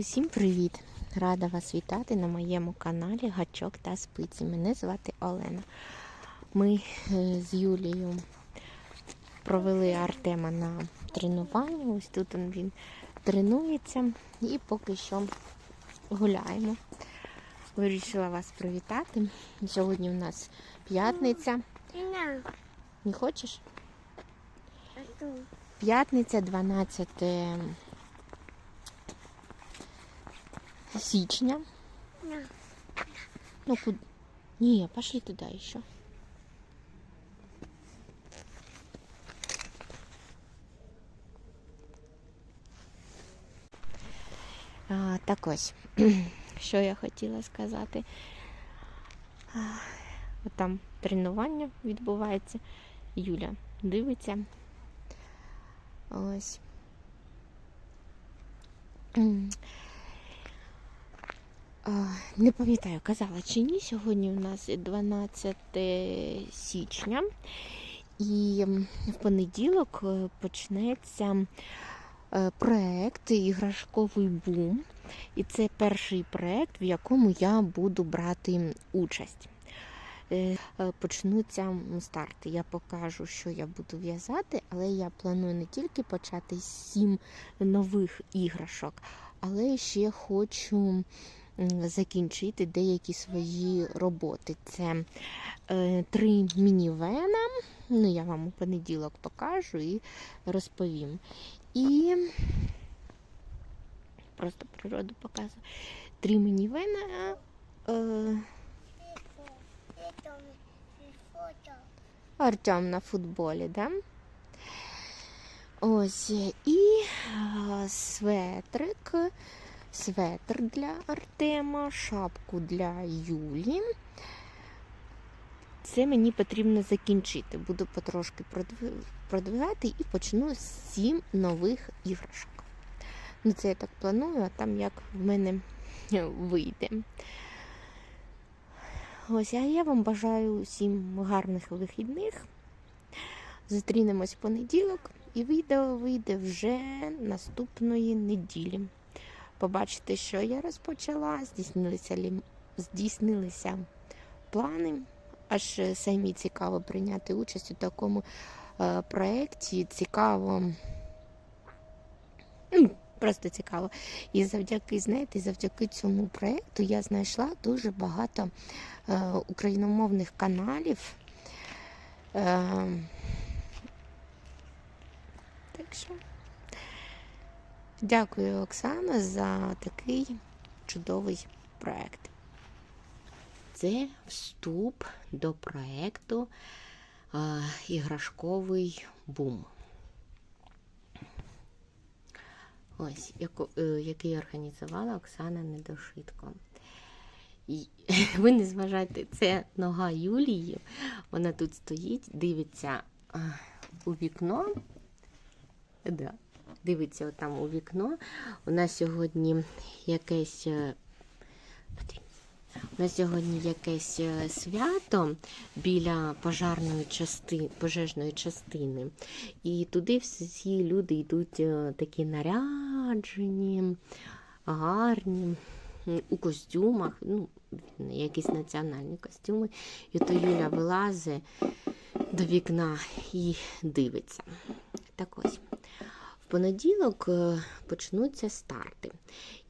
Усім привіт! Рада вас вітати на моєму каналі Гачок та Спиці. Мене звати Олена. Ми е, з Юлією провели Артема на тренування. Ось тут він тренується і поки що гуляємо. Вирішила вас привітати. Сьогодні у нас п'ятниця. Не хочеш? П'ятниця 12 січня. Ну, куда? Не, пошли туда еще. А, так ось, що я хотіла сказати. А, от там тренування відбувається. Юля дивиться. Ось. Не пам'ятаю, казала чи ні. Сьогодні у нас 12 січня, і в понеділок е, почнеться е, проект Іграшковий бум. І це перший проект, в якому я буду брати участь. Е, Почнуться старти. Я покажу, що я буду в'язати, але я планую не тільки почати сім нових іграшок, але ще хочу закінчити деякі свої роботи. Це е, три мінівена. Ну, я вам у понеділок покажу і розповім. І просто природу показую. Три мінівена. Е, Артем на футболі, да? Ось і е, светрик, светр для Артема, шапку для Юлі. Це мені потрібно закінчити. Буду потрошки продвигати і почну з сім нових іграшок. Ну, це я так планую, а там як в мене вийде. Ось, а я вам бажаю усім гарних вихідних. Зустрінемось в понеділок, і відео вийде вже наступної неділі. Побачите, що я розпочала, здійснилися, лі- здійснилися плани. Аж е, самі цікаво прийняти участь у такому е, проєкті. Цікаво. Ну, Просто цікаво. І завдяки, знаєте, завдяки цьому проєкту я знайшла дуже багато е, україномовних каналів. Е, так що дякую, Оксана, за такий чудовий проєкт. Це вступ до проєкту е, Іграшковий бум. Ось, яку, е, який організувала Оксана Недошитко. І, ви не зважайте, це нога Юлії. Вона тут стоїть, дивиться а, у вікно. Да, дивиться отам у вікно. У нас сьогодні якесь. е, У нас сьогодні якесь е, свято біля пожарної частини, пожежної частини. І туди всі люди йдуть е, такі наряджені, гарні, у костюмах, ну, якісь національні костюми. І то Юля вилазить до вікна і дивиться. Так ось. Понеділок е, почнуться старти.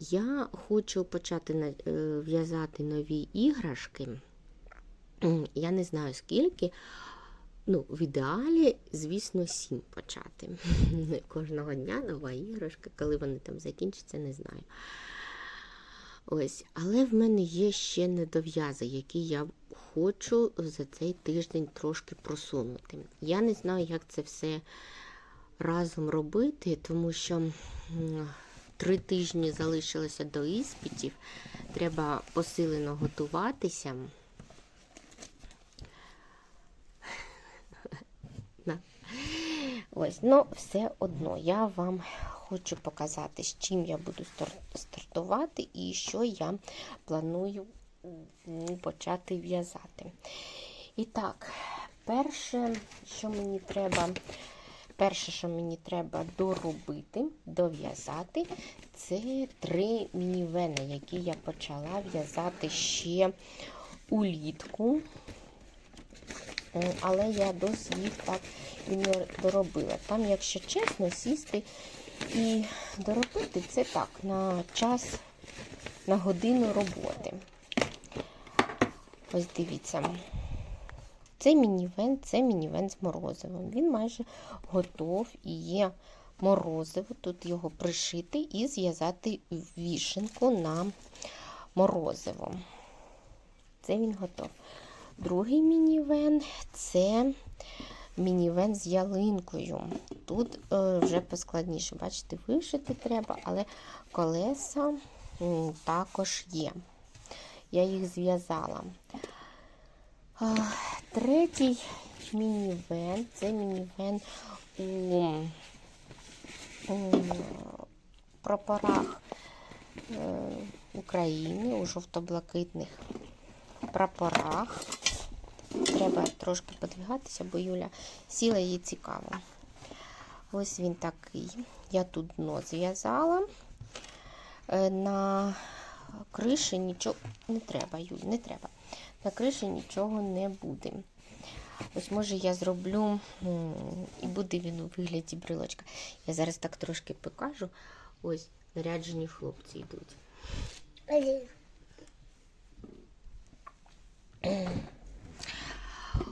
Я хочу почати е, в'язати нові іграшки. Я не знаю скільки. Ну, в ідеалі, звісно, сім почати. Кожного дня нова іграшка, коли вони там закінчаться, не знаю. Ось, але в мене є ще недов'язи, які я хочу за цей тиждень трошки просунути. Я не знаю, як це все разом робити, тому що три тижні залишилося до іспитів. Треба посилено готуватися. Ось, ну все одно я вам хочу показати, з чим я буду стартувати і що я планую почати в'язати. І так, перше, що мені треба, перше, що мені треба доробити, дов'язати. Це три мінівени, які я почала в'язати ще улітку. Але я досі їх так і не доробила. Там, якщо чесно, сісти і доробити це так, на час, на годину роботи. Ось дивіться. Це мінівен, це мінівен з морозивом. Він майже готов і є морозиво. Тут його пришити і зв'язати вішенку на морозиво. Це він готов. Другий мінівен це мінівен з ялинкою. Тут е, вже поскладніше, бачите, вишити треба, але колеса також є. Я їх зв'язала. Третій мінівен це мінівен у, у прапорах е, України, у жовто-блакитних прапорах. Треба трошки подвигатися, бо Юля сіла їй цікаво. Ось він такий. Я тут дно зв'язала. Е, На криші нічого не треба, Юль, не треба. На криші нічого не буде. Ось, може, я зроблю, і буде він у вигляді брилочка. Я зараз так трошки покажу. Ось, наряджені хлопці йдуть.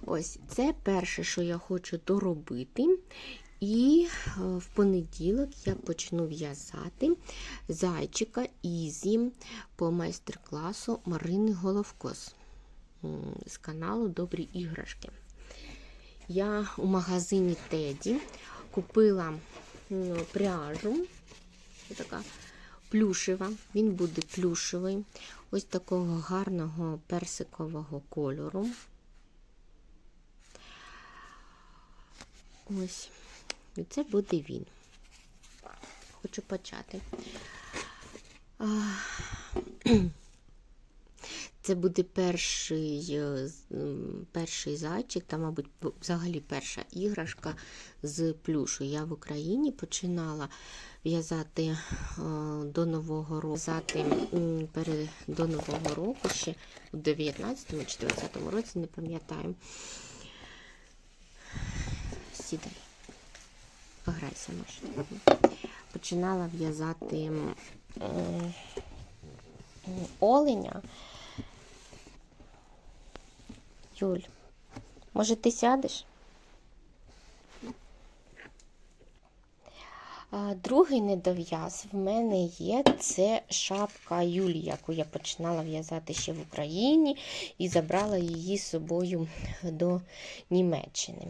Ось це перше, що я хочу доробити. І е, в понеділок я почну в'язати зайчика Ізі по майстер-класу Марини Головкос з каналу Добрі іграшки. Я у магазині Теді купила пряжу. Така плюшева. Він буде плюшевий. Ось такого гарного персикового кольору. Ось. І це буде він. Хочу почати. Це буде перший, е, перший зайчик, та, мабуть, взагалі перша іграшка з плюшу. Я в Україні починала в'язати е, до Нового року, в'язати перед, до Нового року ще у 19-му чи 20-му році, не пам'ятаю. Сідай. Пограйся, Маша. Починала в'язати оленя. Юль, може ти сядеш? Другий недов'яз в мене є це шапка Юлі, яку я починала в'язати ще в Україні і забрала її з собою до Німеччини.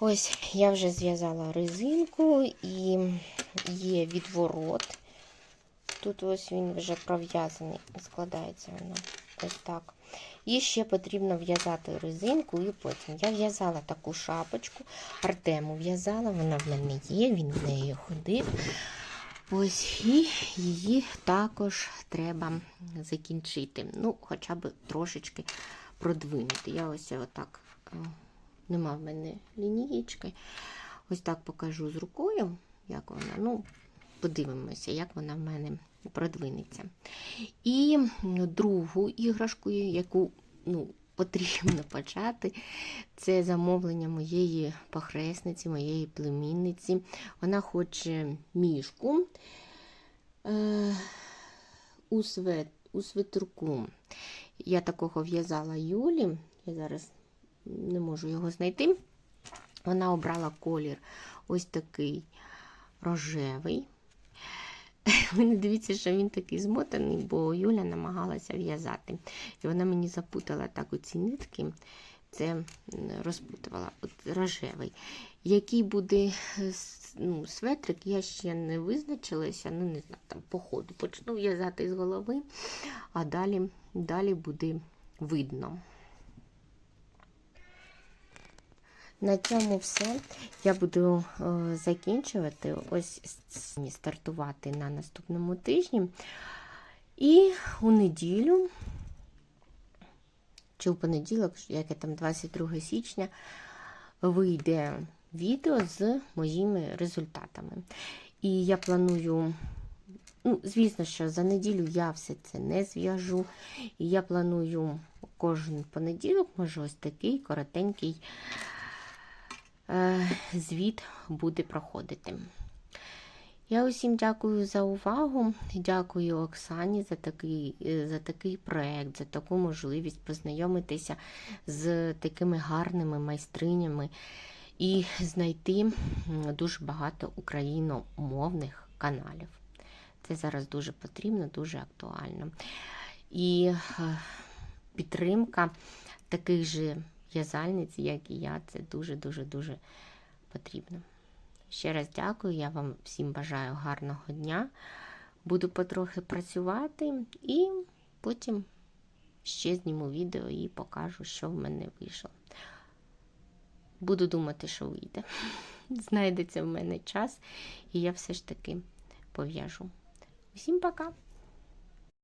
Ось я вже зв'язала резинку і є відворот. Тут ось він вже пров'язаний, складається воно ось так. І ще потрібно в'язати резинку і потім. Я в'язала таку шапочку, Артему в'язала, вона в мене є, він в неї ходив. Ось і її також треба закінчити. Ну, хоча б трошечки продвинути. Я ось отак, е, нема в мене лінієчки. Ось так покажу з рукою, як вона. Ну, подивимося, як вона в мене продвинеться. І другу іграшку, яку ну, потрібно почати, це замовлення моєї похресниці, моєї племінниці. Вона хоче мішку е, у, свет, у свитерку. Я такого в'язала Юлі. Я зараз не можу його знайти. Вона обрала колір ось такий рожевий. Ви не дивіться, що він такий змотаний, бо Юля намагалася в'язати. І вона мені запутала так оці нитки, це розпутувала. От рожевий. Який буде е, ну, светрик, я ще не визначилася, ну не знаю, там по ходу почну в'язати з голови, а далі, далі буде видно. На цьому все. Я буду е, закінчувати, ось стартувати на наступному тижні. І у неділю, чи у понеділок, яке там 22 січня, вийде відео з моїми результатами. І я планую, ну, звісно, що за неділю я все це не зв'яжу. І я планую кожен понеділок, може, ось такий коротенький звіт буде проходити. Я усім дякую за увагу. Дякую Оксані за такий, е, за такий проект, за таку можливість познайомитися з такими гарними майстринями і знайти дуже багато україномовних каналів. Це зараз дуже потрібно, дуже актуально. І е, підтримка таких же в'язальниць, як і я, це дуже-дуже дуже потрібно. Ще раз дякую, я вам всім бажаю гарного дня. Буду потрохи працювати і потім ще зніму відео і покажу, що в мене вийшло. Буду думати, що вийде. Знайдеться в мене час, і я все ж таки пов'яжу. Усім пока!